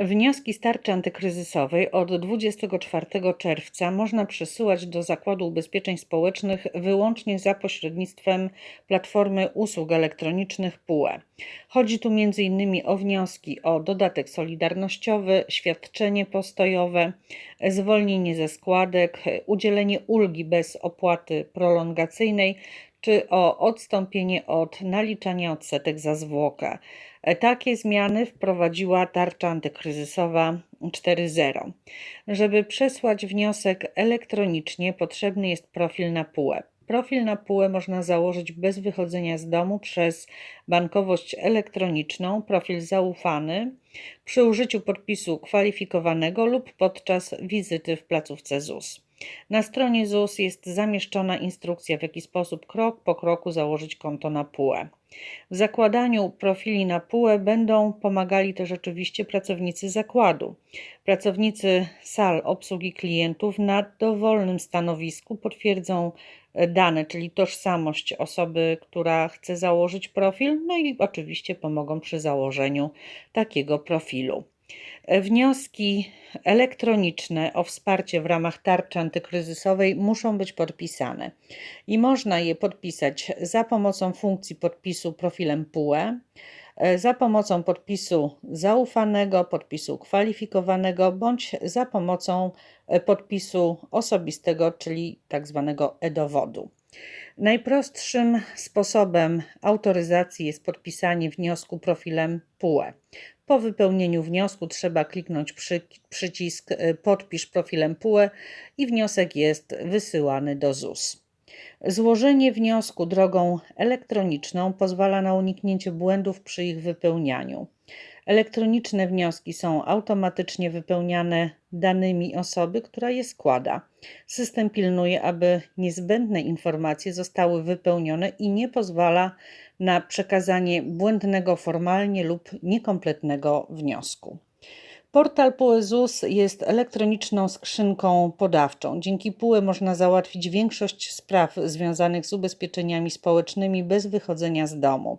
Wnioski z tarczy antykryzysowej od 24 czerwca można przesyłać do Zakładu Ubezpieczeń Społecznych wyłącznie za pośrednictwem platformy usług elektronicznych PUE. Chodzi tu m.in. o wnioski o dodatek solidarnościowy, świadczenie postojowe, zwolnienie ze składek, udzielenie ulgi bez opłaty prolongacyjnej czy o odstąpienie od naliczania odsetek za zwłokę. Takie zmiany wprowadziła tarcza antykryzysowa 4.0. Żeby przesłać wniosek elektronicznie, potrzebny jest profil na PUE. Profil na PUE można założyć bez wychodzenia z domu przez bankowość elektroniczną, profil zaufany, przy użyciu podpisu kwalifikowanego lub podczas wizyty w placówce ZUS. Na stronie ZUS jest zamieszczona instrukcja, w jaki sposób krok po kroku założyć konto na PUE. W zakładaniu profili na PUE będą pomagali też oczywiście pracownicy zakładu. Pracownicy sal obsługi klientów na dowolnym stanowisku potwierdzą dane, czyli tożsamość osoby, która chce założyć profil, no i oczywiście pomogą przy założeniu takiego profilu. Wnioski elektroniczne o wsparcie w ramach tarczy antykryzysowej muszą być podpisane i można je podpisać za pomocą funkcji podpisu profilem PUE, za pomocą podpisu zaufanego, podpisu kwalifikowanego bądź za pomocą podpisu osobistego, czyli tak zwanego e-dowodu. Najprostszym sposobem autoryzacji jest podpisanie wniosku profilem PUE. Po wypełnieniu wniosku trzeba kliknąć przy, przycisk y, Podpisz profilem PUE i wniosek jest wysyłany do ZUS. Złożenie wniosku drogą elektroniczną pozwala na uniknięcie błędów przy ich wypełnianiu. Elektroniczne wnioski są automatycznie wypełniane danymi osoby, która je składa. System pilnuje, aby niezbędne informacje zostały wypełnione i nie pozwala na przekazanie błędnego formalnie lub niekompletnego wniosku. Portal PUE ZUS jest elektroniczną skrzynką podawczą. Dzięki PUE można załatwić większość spraw związanych z ubezpieczeniami społecznymi bez wychodzenia z domu.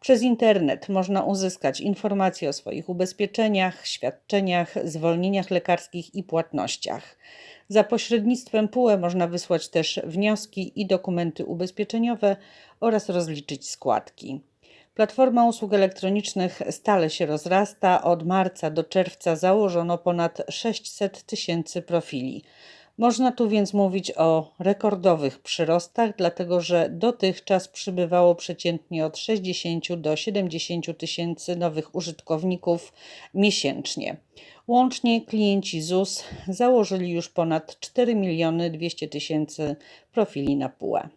Przez internet można uzyskać informacje o swoich ubezpieczeniach, świadczeniach, zwolnieniach lekarskich i płatnościach. Za pośrednictwem PUE można wysłać też wnioski i dokumenty ubezpieczeniowe oraz rozliczyć składki. Platforma usług elektronicznych stale się rozrasta. Od marca do czerwca założono ponad 600 tysięcy profili. Można tu więc mówić o rekordowych przyrostach, dlatego że dotychczas przybywało przeciętnie od 60 do 70 tysięcy nowych użytkowników miesięcznie. Łącznie klienci ZUS założyli już ponad 4 miliony 200 tysięcy profili na PUE.